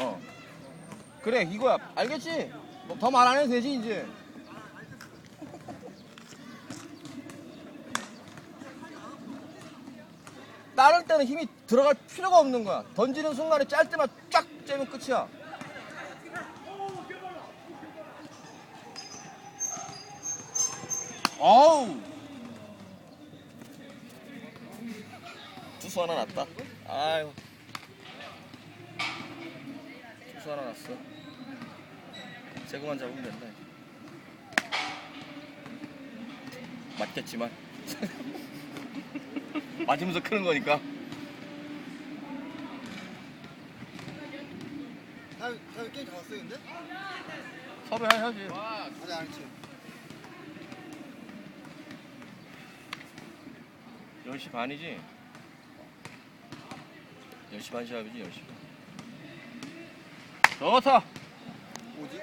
어. 그래 이거야. 알겠지? 뭐더말 안 해도 되지 이제. 따를 때는 힘이 들어갈 필요가 없는 거야. 던지는 순간에 짤 때만 쫙 째면 끝이야. 어우. 투수 하나 났다. 아유. 투 수 하나 났어. 제거만 잡으면 된다. 맞겠지만. 맞으면서 크는 거니까. 다, 다 게임 다 왔어요 근데? 서로 해야지. 아직 안 했지 10시 반이지? 10시 반 시합이지, 10시 반. 좋다! 뭐지?